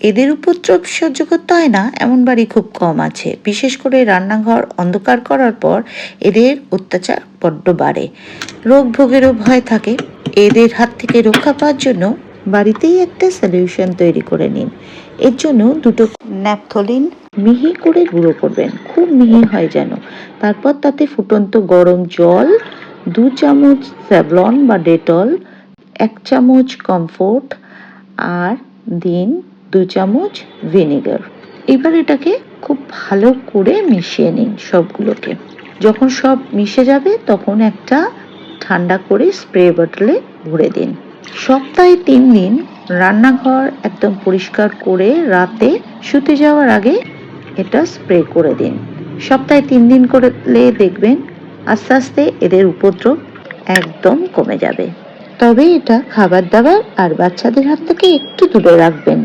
এদের উপদ্রব সহ্য করতে হয় না, এমন বাড়ি খুব কম আছে। বিশেষ করে রান্নাঘর অন্ধকার করার পর এদের অত্যাচার বড্ড বাড়ে। রোগ ভোগেরও ভয় থাকে। এদের হাত থেকে রক্ষা পাওয়ার জন্য বাড়িতেই একটা সলিউশন তৈরি করে নিন। এর জন্য দুটো ন্যাপথলিন মিহি করে গুঁড়ো করবেন। খুব মিহি হয় যেন। তারপর তাতে ফুটন্ত গরম জল, দু চামচ স্যাভলন বা ডেটল, এক চামচ কমফোর্ট, আর দিন দু চামচ ভিনেগার। এবার এটাকে খুব ভালো করে মিশিয়ে নিন সবগুলোকে। যখন সব মিশে যাবে, তখন একটা ঠান্ডা করে স্প্রে বটলে ভরে দিন। সপ্তাহে তিন দিন রান্নাঘর একদম পরিষ্কার করে রাতে শুতে যাওয়ার আগে এটা স্প্রে করে দিন। সপ্তাহে তিন দিন করলে দেখবেন আস্তে আস্তে এদের উপদ্রব একদম কমে যাবে। তবে এটা খাবার দাবার আর বাচ্চাদের হাত থেকে একটু দূরে রাখবেন।